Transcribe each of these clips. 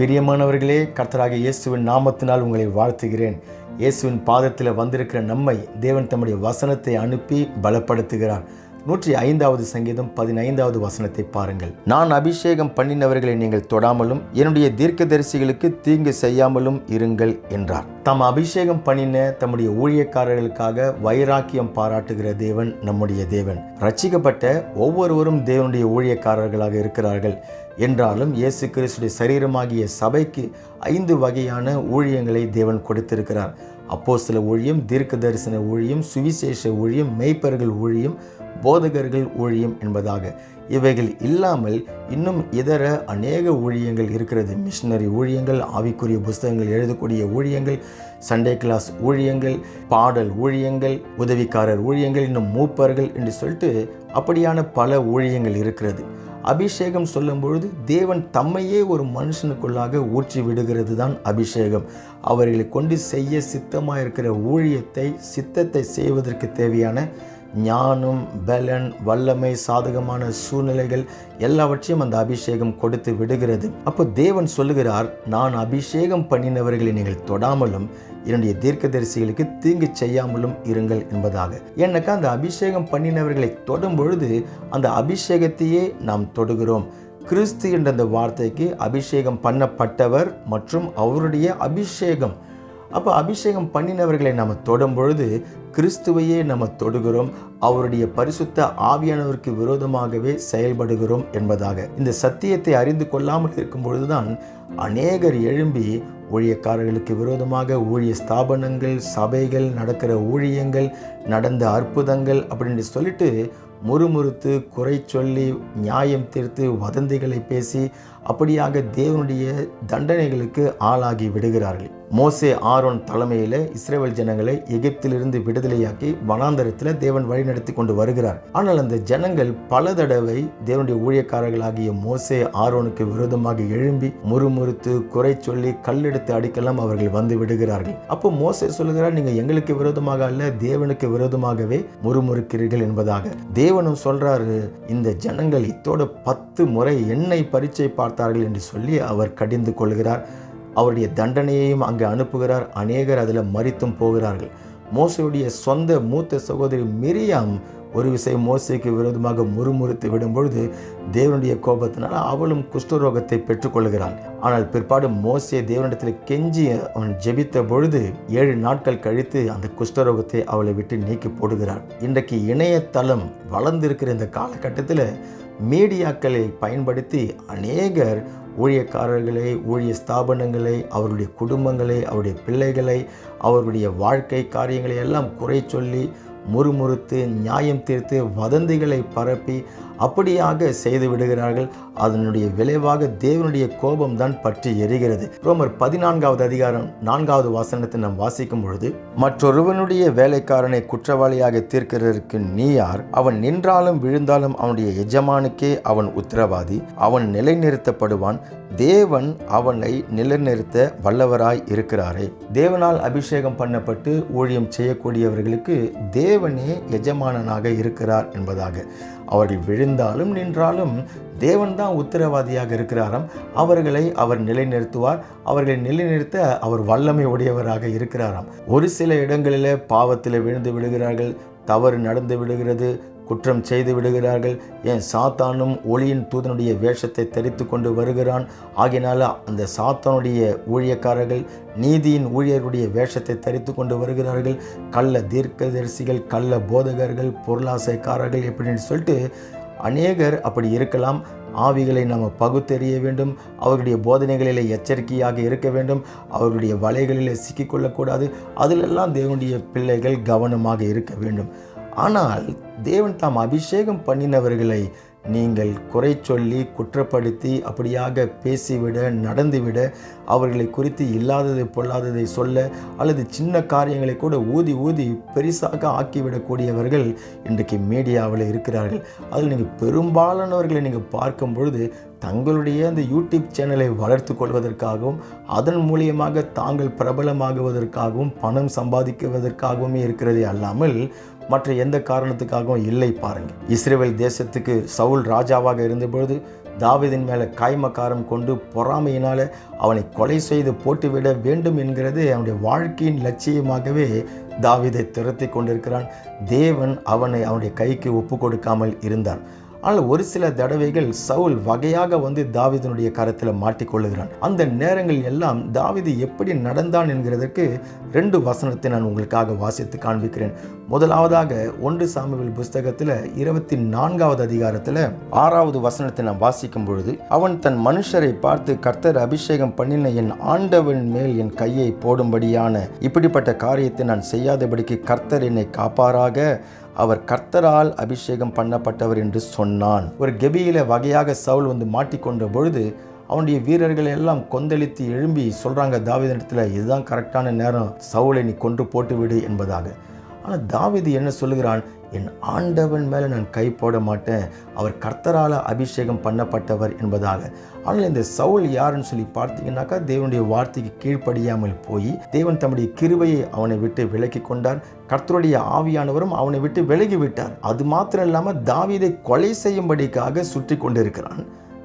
பிரியமானவர்களே கர்த்தராக இயேசுவின் நாமத்தினால் உங்களை வாழ்த்துகிறேன். இயேசுவின் பாதத்தில் வந்திருக்கிற நம்மை தேவன் தம்முடைய வசனத்தை அனுப்பி பலப்படுத்துகிறார். நூற்றி ஐந்தாவது சங்கீதம் பதினைந்தாவது வசனத்தை பாருங்கள். நான் அபிஷேகம் பண்ணினவர்களை நீங்கள் தொடாமலும் என்னுடைய தீர்க்கதரிசிகளுக்கு தீங்கு செய்யாமலும் இருங்கள் என்றார். தாம் அபிஷேகம் பண்ணின தம்முடைய ஊழியக்காரர்களுக்காக வைராக்கியம் பாராட்டுகிற தேவன் நம்முடைய தேவன். ரட்சிக்கப்பட்ட ஒவ்வொருவரும் தேவனுடைய ஊழியக்காரர்களாக இருக்கிறார்கள். என்றாலும் இயேசு கிறிஸ்துடைய சரீரமாகிய சபைக்கு ஐந்து வகையான ஊழியங்களை தேவன் கொடுத்திருக்கிறார். அப்போஸ்தல ஊழியம் தீர்க்க தரிசன ஊழியம் சுவிசேஷ ஊழியம் மெய்ப்பர்கள் ஊழியம் போதகர்கள் ஊழியம் என்பதாக. இவைகள் இல்லாமல் இன்னும் இதர அநேக ஊழியங்கள் இருக்கிறது. மிஷினரி ஊழியங்கள் ஆவிக்குரிய புஸ்தகங்கள் எழுதக்கூடிய ஊழியங்கள் சண்டே கிளாஸ் ஊழியங்கள் பாடல் ஊழியங்கள் உதவிக்காரர் ஊழியங்கள் இன்னும் மூப்பர்கள் என்று சொல்லிட்டு அப்படியான பல ஊழியங்கள் இருக்கிறது. அபிஷேகம் சொல்லும் பொழுது தேவன் தம்மையே ஒரு மனுஷனுக்குள்ளாக ஊற்றி விடுகிறது தான் அபிஷேகம். அவர்களை கொண்டு செய்ய சித்தமாக இருக்கிற ஊழியத்தை சித்தத்தை செய்வதற்கு தேவையான ஞானம் பலன் வல்லமை சாதகமான சூழ்நிலைகள் எல்லாவற்றையும் அந்த அபிஷேகம் கொடுத்து விடுகிறது. அப்போ தேவன் சொல்லுகிறார் நான் அபிஷேகம் பண்ணினவர்களை நீங்கள் தொடாமலும் என்னுடைய தீர்க்கதரிசிகளுக்கு தீங்கு செய்யாமலும் இருங்கள் என்பதாக. எனக்கு அந்த அபிஷேகம் பண்ணினவர்களை தொடும் பொழுது அந்த அபிஷேகத்தையே நாம் தொடுகிறோம். கிறிஸ்து என்ற அந்த வார்த்தைக்கு அபிஷேகம் பண்ணப்பட்டவர் மற்றும் அவருடைய அபிஷேகம் அப்போ அபிஷேகம் பண்ணினவர்களை நம்ம தொடும் பொழுது கிறிஸ்துவையே நம்ம தொடுகிறோம். அவருடைய பரிசுத்த ஆவியானவருக்கு விரோதமாகவே செயல்படுகிறோம் என்பதாக. இந்த சத்தியத்தை அறிந்து கொள்ளாமல் இருக்கும் பொழுதுதான் அநேகர் எழும்பி ஊழியக்காரர்களுக்கு விரோதமாக ஊழிய ஸ்தாபனங்கள் சபைகள் நடக்கிற ஊழியங்கள் நடந்த அற்புதங்கள் அப்படின்னு சொல்லிட்டு முறுமுறுத்து குறை சொல்லி நியாயம் தீர்த்து வதந்திகளை பேசி அப்படியாக தேவனுடைய தண்டனைகளுக்கு ஆளாகி விடுகிறார்கள். மோசே ஆரோன் தலைமையில் இஸ்ரேல் ஜனங்களை எகிப்திலிருந்து விடுதலையாக்கி வனாந்தரத்தில் தேவன் வழிநடத்தி கொண்டு வருகிறார். ஆனால் அந்த ஜனங்கள் பல தடவை தேவனுடைய ஊழியக்காரர்களாகிய மோசே ஆரோனுக்கு விரோதமாக எழும்பி முறுமுறுத்து குறை சொல்லி கல்லெடுத்து அடிக்கலாம் அவர்கள் வந்து விடுகிறார்கள். அப்போ மோசே சொல்லுகிறார் நீங்க எங்களுக்கு விரோதமாக அல்ல தேவனுக்கு விரோதமாகவே முறுமுறுக்கிறீர்கள் என்பதாக. தேவனும் சொல்றாரு இந்த ஜனங்கள் இத்தோட பத்து முறை என்னை பரீட்சை பார்த்தார்கள் என்று சொல்லி அவர் கடிந்து கொள்கிறார். அவருடைய தண்டனையையும் அங்கே அனுப்புகிறார். அநேகர் அதில் மறித்தும் போகிறார்கள். மோசையுடைய சொந்த மூத்த சகோதரி மிரியாம் ஒரு விஷயம் மோசைக்கு விரோதமாக முறுமுறுத்து விடும் பொழுது தேவனுடைய கோபத்தினால் அவளும் குஷ்டரோகத்தை பெற்றுக்கொள்கிறாள். ஆனால் பிற்பாடு மோசையை தேவனிடத்தில் கெஞ்சி அவன் ஜெபித்த பொழுது ஏழு நாட்கள் கழித்து அந்த குஷ்டரோகத்தை அவளை விட்டு நீக்கி போடுகிறாள். இன்றைக்கு இணையதளம் வளர்ந்திருக்கிற இந்த காலகட்டத்தில் மீடியாக்களை பயன்படுத்தி அநேகர் ஊழியக்காரர்களை ஊழிய ஸ்தாபனங்களை அவருடைய குடும்பங்களை அவருடைய பிள்ளைகளை அவருடைய வாழ்க்கை காரியங்களை எல்லாம் குறை சொல்லி முறுமுறுத்து நியாயம் தீர்த்து வதந்திகளை பரப்பி அப்படியாக செய்து விடுகிறார்கள். அதனுடைய விளைவாக தேவனுடைய கோபம் தான் பற்றி எரிகிறது. ரோமர் பதினான்காவது அதிகாரம் நான்காவது வாசனத்தை நாம் வாசிக்கும் பொழுது மற்றொருவனுடைய வேலைக்காரனை குற்றவாளியாக தீர்க்கிறதற்கு நீ யார்? அவன் நின்றாலும் விழுந்தாலும் அவனுடைய எஜமானுக்கே அவன் உத்தரவாதி. அவன் நிலைநிறுத்தப்படுவான். தேவன் அவனை நிலைநிறுத்த வல்லவராய் இருக்கிறாரே. தேவனால் அபிஷேகம் பண்ணப்பட்டு ஊழியம் செய்யக்கூடியவர்களுக்கு தேவனே எஜமானனாக இருக்கிறார் என்பதாக. அவர்கள் விழுந்தாலும் நின்றாலும் தேவன் தான் உத்தரவாதியாக இருக்கிறாராம். அவர்களை அவர் நிலைநிறுத்துவார். அவர்களை நிலைநிறுத்த அவர் வல்லமை உடையவராக இருக்கிறாராம். ஒரு சில இடங்களில் பாவத்தில் விழுந்து விடுகிறார்கள். தவறு நடந்து விடுகிறது. குற்றம் செய்து விடுகிறார்கள். ஏன் சாத்தானும் ஒளியின் தூதனுடைய வேஷத்தை தெரித்து கொண்டு வருகிறான்? ஆகினால அந்த சாத்தானுடைய ஊழியக்காரர்கள் நீதியின் ஊழியருடைய வேஷத்தை தரித்து கொண்டு வருகிறார்கள். கள்ள தீர்க்கதரிசிகள் கள்ள போதகர்கள் பொருளாசைக்காரர்கள் எப்படின்னு சொல்லிட்டு அநேகர் அப்படி இருக்கலாம். ஆவிகளை நாம் பகுத்தறிய வேண்டும். அவர்களுடைய போதனைகளில் எச்சரிக்கையாக இருக்க வேண்டும். அவர்களுடைய வலைகளில் சிக்கிக்கொள்ளக்கூடாது அதிலெல்லாம் தேவனுடைய பிள்ளைகள் கவனமாக இருக்க வேண்டும். ஆனால் தேவன் தாம் அபிஷேகம் பண்ணினவர்களை நீங்கள் குறை சொல்லி குற்றப்படுத்தி அப்படியாக பேசிவிட நடந்துவிட அவர்களை குறித்து இல்லாததை பொல்லாததை சொல்ல அல்லது சின்ன காரியங்களை கூட ஊதி ஊதி பெரிசாக ஆக்கிவிடக்கூடியவர்கள் இன்றைக்கு மீடியாவில் இருக்கிறார்கள். அதில் நீங்கள் பெரும்பாலானவர்களை நீங்கள் பார்க்கும் பொழுது தங்களுடைய அந்த யூடியூப் சேனலை வளர்த்து கொள்வதற்காகவும் அதன் மூலியமாக தாங்கள் பிரபலமாகுவதற்காகவும் பணம் சம்பாதிக்குவதற்காகவுமே இருக்கிறதே அல்லாமல் மற்ற எந்த காரணத்துக்காகவும் இல்லை பாருங்கள். இஸ்ரேல் தேசத்துக்கு சவுல் ராஜாவாக இருந்தபொழுது தாவிதின் மேலே காய்மக்காரம் கொண்டு பொறாமையினால் அவனை கொலை செய்து போட்டுவிட வேண்டும் என்கிறது அவனுடைய வாழ்க்கையின் லட்சியமாகவே தாவிதை துரத்தி கொண்டிருக்கிறான். தேவன் அவனை அவனுடைய கைக்கு ஒப்பு கொடுக்காமல் இருந்தார் ஆனால் ஒரு சில தடவைகள் சவுல் வகையாக வந்து தாவிதனுடைய கரத்தில் மாட்டிக்கொள்ளுகிறான். அந்த நேரங்கள் எல்லாம் தாவிது எப்படி நடந்தான் என்கிறதற்கு ரெண்டு வசனத்தை நான் உங்களுக்காக வாசித்து காண்பிக்கிறேன். முதலாவதாக ஒன்று சாமுவேல் புஸ்தகத்தில் இருபத்தி நான்காவது அதிகாரத்தில் ஆறாவது வசனத்தை நான் வாசிக்கும் பொழுது அவன் தன் மனுஷரை பார்த்து கர்த்தர் அபிஷேகம் பண்ணின என் ஆண்டவன் மேல் என் கையை போடும்படியான இப்படிப்பட்ட காரியத்தை நான் செய்யாதபடிக்கு கர்த்தர் என்னை காப்பாராக. அவர் கர்த்தரால் அபிஷேகம் பண்ணப்பட்டவர் என்று சொன்னான். ஒரு கெபியில வகையாக சவுல் வந்து மாட்டிக்கொண்ட பொழுது அவனுடைய வீரர்கள் எல்லாம் கொந்தளித்து எழும்பி சொல்றாங்க தாவீதனிடத்தில் இதுதான் கரெக்டான நேரம். சவுளை நீ கொன்று போட்டுவிடு என்பதாக. ஆனால் தாவீது என்ன சொல்லுகிறான்? என் ஆண்டவன் மேலே நான் கை போட மாட்டேன். அவர் கர்த்தரால் அபிஷேகம் பண்ணப்பட்டவர் என்பதாக. ஆனால் இந்த சவுல் யாருன்னு சொல்லி பார்த்தீங்கன்னாக்கா தேவனுடைய வார்த்தைக்கு கீழ்ப்படியாமல் போய் தேவன் தம்முடைய கிருபையை அவனை விட்டு விலக்கி கொண்டார். கர்த்தருடைய ஆவியானவரும் அவனை விட்டு விலகி விட்டார். அது மாத்திரம் இல்லாமல் தாவீதை கொலை செய்யும்படிக்காக சுற்றி கொண்டிருக்கிறான்.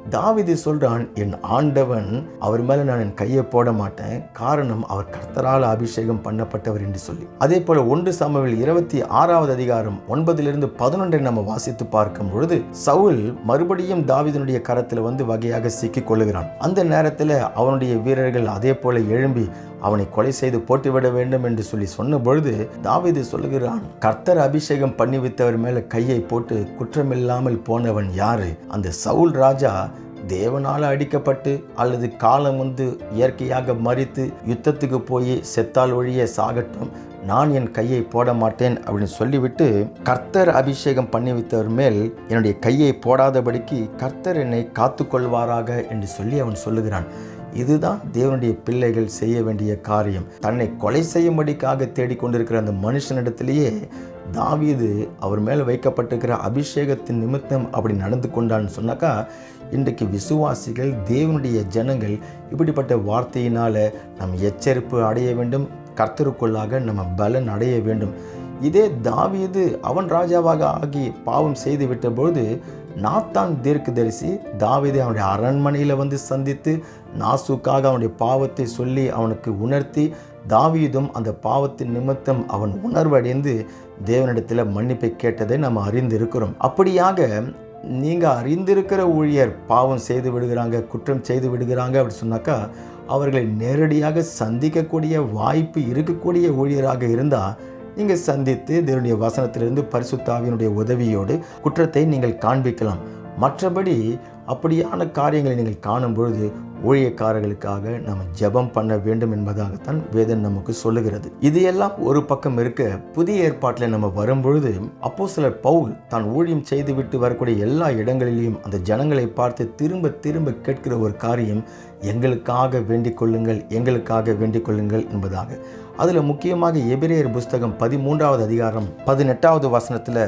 தாவிது சொல்கிறான் என் ஆண்டவன் அவர் மேலே நான் என் கையை போட மாட்டேன். காரணம் அவர் கர்த்தரால் அபிஷேகம் பண்ணப்பட்டவர் என்று சொல்லி. அதே போல ஒன்று சாமுவேல் இருபத்தி ஆறாவது அதிகாரம் ஒன்பதிலிருந்து பதினொன்றை நம்ம வாசித்து பார்க்கும் பொழுது சவுல் மறுபடியும் தாவிதனுடைய கரத்தில் வந்து வகையாக சிக்கிக் கொள்ளுகிறான். அந்த நேரத்தில் அவனுடைய வீரர்கள் அதே போல எழும்பி அவனை கொலை செய்து போட்டுவிட வேண்டும் என்று சொல்லி சொன்ன பொழுது தாவிது சொல்லுகிறான் கர்த்தர் அபிஷேகம் பண்ணி வைத்தவர் மேல கையை போட்டு குற்றமில்லாமல் போனவன் யாரு? அந்த சவுல் ராஜா தேவனால் அடிக்கப்பட்டு அல்லது காலம் வந்து இயற்கையாக மறித்து யுத்தத்துக்கு போய் செத்தால் ஒழிய சாகட்டும் நான் என் கையை போட மாட்டேன் அப்படின்னு சொல்லிவிட்டு கர்த்தர் அபிஷேகம் பண்ணி வைத்தவர் மேல் என்னுடைய கையை போடாதபடிக்கு கர்த்தர் என்னை காத்துக்கொள்வாராக என்று சொல்லி அவன் சொல்லுகிறான். இதுதான் தேவனுடைய பிள்ளைகள் செய்ய வேண்டிய காரியம். தன்னை கொலை செய்யும்படிக்காக தேடிக்கொண்டிருக்கிற அந்த மனுஷனிடத்திலேயே தாவீது அவர் மேலே வைக்கப்பட்டிருக்கிற அபிஷேகத்தின் நிமித்தம் அப்படி நடந்து கொண்டான்னு சொன்னாக்கா இன்றைக்கு விசுவாசிகள் தேவனுடைய ஜனங்கள் இப்படிப்பட்ட வார்த்தையினால் நம் எச்சரிப்பு அடைய வேண்டும் கர்த்தருக்குள்ளாக நம்ம பலன் அடைய வேண்டும். இதே தாவீது அவன் ராஜாவாக ஆகி பாவம் செய்து விட்ட பொழுது நாத்தான் தீர்க்கதரிசி தாவிதை அவனுடைய அரண்மனையில் வந்து சந்தித்து நாசுக்காக அவனுடைய பாவத்தை சொல்லி அவனுக்கு உணர்த்தி தாவீதும் அந்த பாவத்தின் நிமித்தம் அவன் உணர்வடைந்து தேவனிடத்தில் மன்னிப்பை கேட்டதை நம்ம அறிந்திருக்கிறோம். அப்படியாக நீங்கள் அறிந்திருக்கிற ஊழியர் பாவம் செய்து விடுகிறாங்க குற்றம் செய்து விடுகிறாங்க அப்படி சொன்னாக்கா அவர்களை நேரடியாக சந்திக்கக்கூடிய வாய்ப்பு இருக்கக்கூடிய ஊழியராக இருந்தால் நீங்கள் சந்தித்து தேவனுடைய வசனத்திலிருந்து பரிசுத்தாவினுடைய உதவியோடு குற்றத்தை நீங்கள் காண்பிக்கலாம். மற்றபடி அப்படியான காரியங்களை நீங்கள் காணும் பொழுது ஊழியக்காரர்களுக்காக நாம் ஜெபம் பண்ண வேண்டும் என்பதாகத்தான் வேதன் நமக்கு சொல்லுகிறது. இது எல்லாம் ஒரு பக்கம் இருக்க புதிய ஏற்பாட்டில் நம்ம வரும்பொழுது அப்போ சிலர் பவுல் தான் ஊழியம் செய்துவிட்டு வரக்கூடிய எல்லா இடங்களிலேயும் அந்த ஜனங்களை பார்த்து திரும்ப திரும்ப கேட்கிற ஒரு காரியம் எங்களுக்காக வேண்டிக் கொள்ளுங்கள் எங்களுக்காக வேண்டிக் கொள்ளுங்கள் என்பதாக. அதில் முக்கியமாக எபிரேயர் புஸ்தகம் பதிமூன்றாவது அதிகாரம் பதினெட்டாவது வசனத்தில்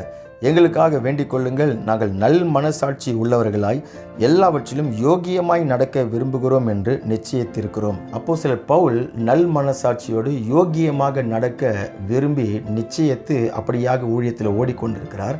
எங்களுக்காக வேண்டிக் கொள்ளுங்கள். நாங்கள் நல் மனசாட்சி உள்ளவர்களாய் எல்லாவற்றிலும் யோகியமாய் நடக்க விரும்புகிறோம் என்று நிச்சயித்திருக்கிறோம். அப்போ சில பவுல் நல் மனசாட்சியோடு யோகியமாக நடக்க விரும்பி நிச்சயத்து அப்படியாக ஊழியத்தில் ஓடிக்கொண்டிருக்கிறார்.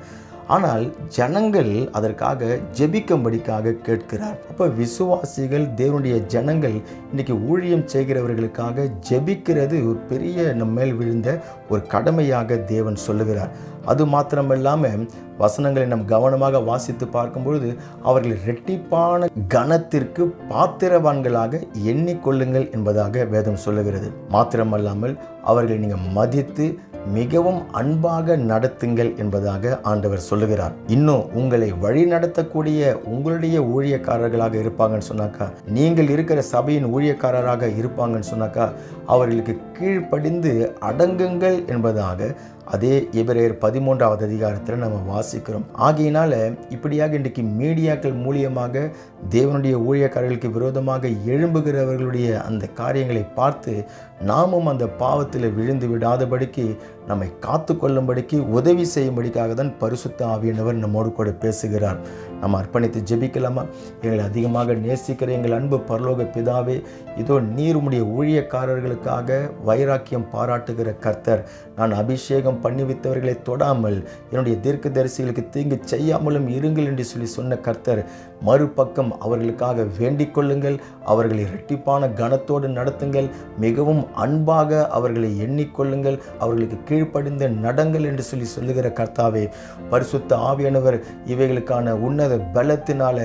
ஆனால் ஜனங்கள் அதற்காக ஜெபிக்கும்படிக்காக கேட்கிறார். அப்போ விசுவாசிகள் தேவனுடைய ஜனங்கள் இன்னைக்கு ஊழியம் செய்கிறவர்களுக்காக ஜெபிக்கிறது ஒரு பெரிய நம்ம மேல் விழுந்த ஒரு கடமையாக தேவன் சொல்லுகிறார். அது மாத்திரமில்லாமல் வசனங்களை நம் கவனமாக வாசித்து பார்க்கும்பொழுது அவர்கள் ரெட்டிப்பான கனத்திற்கு பாத்திரவான்களாக எண்ணிக்கொள்ளுங்கள் என்பதாக வேதம் சொல்லுகிறது. மாத்திரமல்லாமல் அவர்களை நீங்கள் மதித்து மிகவும் அன்பாக நடத்துங்கள் என்பதாக ஆண்டவர் சொல்லுகிறார். இன்னும் உங்களை வழி நடத்தக்கூடிய உங்களுடைய ஊழியக்காரர்களாக இருப்பாங்கன்னு சொன்னாக்கா நீங்கள் இருக்கிற சபையின் ஊழியக்காரராக இருப்பாங்கன்னு சொன்னாக்கா அவர்களுக்கு கீழ்ப்படிந்து அடங்குங்கள் என்பதாக அதே எபிரேயர் பதிமூன்றாவது அதிகாரத்தில் நம்ம வாசிக்கிறோம். ஆகையினால இப்படியாக இன்றைக்கு மீடியாக்கள் மூலியமாக தேவனுடைய ஊழியக்காரர்களுக்கு விரோதமாக எழும்புகிறவர்களுடைய அந்த காரியங்களை பார்த்து நாமும் அந்த பாவத்தில் விழுந்து விடாதபடிக்கு நம்மை காத்து கொள்ளும்படிக்கு உதவி செய்யும்படிக்காக தான் பரிசுத்த ஆவியானவர் நம்மோடு கூட பேசுகிறார். நம்ம அர்ப்பணித்து ஜெபிக்கலாமா? எங்களை அதிகமாக நேசிக்கிற எங்கள் அன்பு பரலோக பிதாவே இதோ நீருமுடைய ஊழியக்காரர்களுக்காக வைராக்கியம் பாராட்டுகிற கர்த்தர். நான் அபிஷேகம் பண்ணி வைத்தவர்களை தொடாமல் என்னுடைய தீர்க்க தரிசிகளுக்கு தீங்கு செய்யாமலும் இருங்கள் என்று சொல்லி சொன்ன கர்த்தர் மறுபக்கம் அவர்களுக்காக வேண்டிக் கொள்ளுங்கள் அவர்களை இரட்டிப்பான கனத்தோடு நடத்துங்கள் மிகவும் அன்பாக அவர்களை எண்ணிக்கொள்ளுங்கள் அவர்களுக்கு கீழ்ப்படிந்து நடங்கள் என்று சொல்லி சொல்லுகிற கர்த்தாவே பரிசுத்த ஆவியானவர் இவைகளுக்கான உன்னத பலத்தினால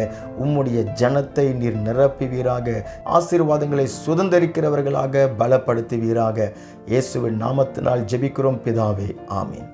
உம்முடைய ஜனத்தை நீர் நிரப்புவீராக ஆசீர்வாதங்களை சுதந்திரிக்கிறவர்களாக பலப்படுத்துவீராக. இயேசுவின் நாமத்தினால் ஜெபிக்கிறோம் பிதாவே ஆமீன்.